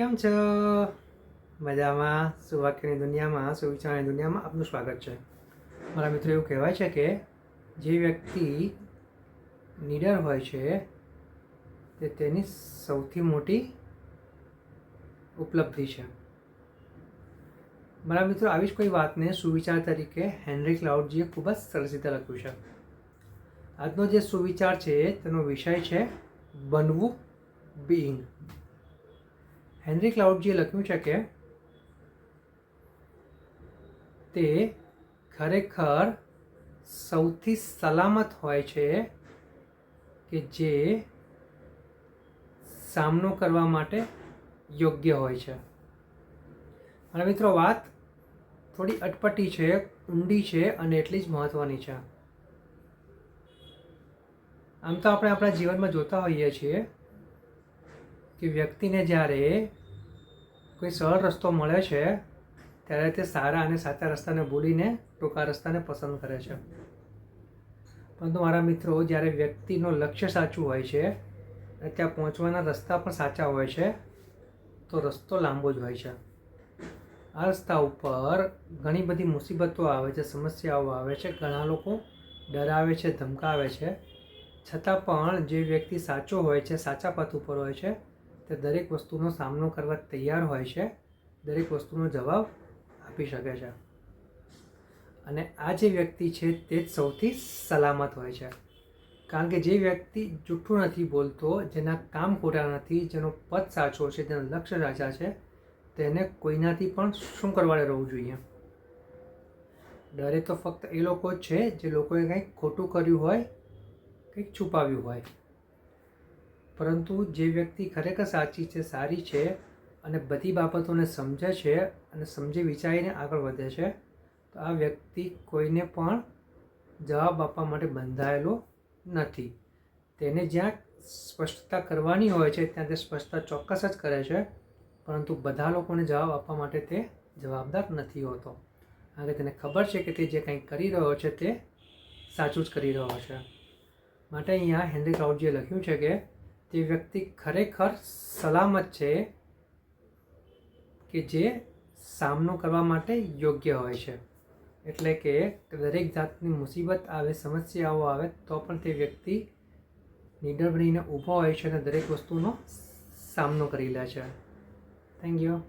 કેમ છો? મજામાં? સુવાક્યની દુનિયામાં, સુવિચારની દુનિયામાં આપનું સ્વાગત છે. મારા મિત્રો, એવું કહેવાય છે કે જે વ્યક્તિ નીડર હોય છે, તે તેની સૌથી મોટી ઉપલબ્ધિ છે. મારા મિત્રો, આવી જ કોઈ વાતને સુવિચાર તરીકે હેનરી ક્લાઉડજીએ ખૂબ જ સરસ રીતે લખ્યું છે. આજનો જે સુવિચાર છે, તેનો વિષય છે બનવું બિઈંગ હેનરી ક્લાઉડજીએ લખ્યું છે કે તે ખરેખર સૌથી સલામત હોય છે કે જે સામનો કરવા માટે યોગ્ય હોય છે. અને મિત્રો, વાત થોડી અટપટી છે, ઊંડી છે અને એટલી જ મહત્ત્વની છે. આમ તો આપણે આપણા જીવનમાં જોતા હોઈએ છીએ કે વ્યક્તિને જ્યારે કોઈ સરળ રસ્તો મળે છે, ત્યારે તે સારા અને સાચા રસ્તાને ભૂલીને ટૂંકા રસ્તાને પસંદ કરે છે. પરંતુ મારા મિત્રો, જ્યારે વ્યક્તિનું લક્ષ્ય સાચું હોય છે અને ત્યાં પહોંચવાના રસ્તા પણ સાચા હોય છે, તો રસ્તો લાંબો જ હોય છે. આ રસ્તા ઉપર ઘણી બધી મુસીબતો આવે છે, સમસ્યાઓ આવે છે, ઘણા લોકો ડરાવે છે, ધમકાવે છે. છતાં પણ જે વ્યક્તિ સાચો હોય છે, સાચા પથ ઉપર હોય છે તે દરેક વસ્તુનો સામનો કરવા તૈયાર હોય છે, દરેક વસ્તુનો જવાબ આપી શકે છે. અને આ જે વ્યક્તિ છે તે જ સૌથી સલામત હોય છે. કારણ કે જે વ્યક્તિ જૂઠું નથી બોલતો, જેના કામ ખોટા નથી, જેનો પદ સાચો છે, જેના લક્ષ્ય સાચા છે, તેને કોઈનાથી પણ શું કરવાડે રહેવું જોઈએ? ડરે તો ફક્ત એ લોકો છે, જે લોકોએ કંઈક ખોટું કર્યું હોય, કંઈક છુપાવ્યું હોય. પરંતુ જે વ્યક્તિ ખરેખર સાચી છે, સારી છે અને બધી બાબતોને સમજે છે અને સમજી વિચારીને આગળ વધે છે, તો આ વ્યક્તિ કોઈને પણ જવાબ આપવા માટે બંધાયેલો નથી. તેને જ્યાં સ્પષ્ટતા કરવાની હોય છે, ત્યાં તે સ્પષ્ટતા ચોક્કસ જ કરે છે, પરંતુ બધા લોકોને જવાબ આપવા માટે તે જવાબદાર નથી હોતો. કારણ કે તેને ખબર છે કે તે જે કંઈ કરી રહ્યો છે, તે સાચું જ કરી રહ્યો છે. માટે અહીંયા હેનરી ક્લાઉડજીએ લખ્યું છે કે તે વ્યક્તિ ખરેખર સલામત છે કે જે સામનો કરવા માટે યોગ્ય હોય છે. એટલે કે દરેક જાતની મુસીબત આવે, સમસ્યાઓ આવે, તો પણ તે વ્યક્તિ નીડર બનીને ઊભો હોય છે અને દરેક વસ્તુનો સામનો કરી લે છે. Thank you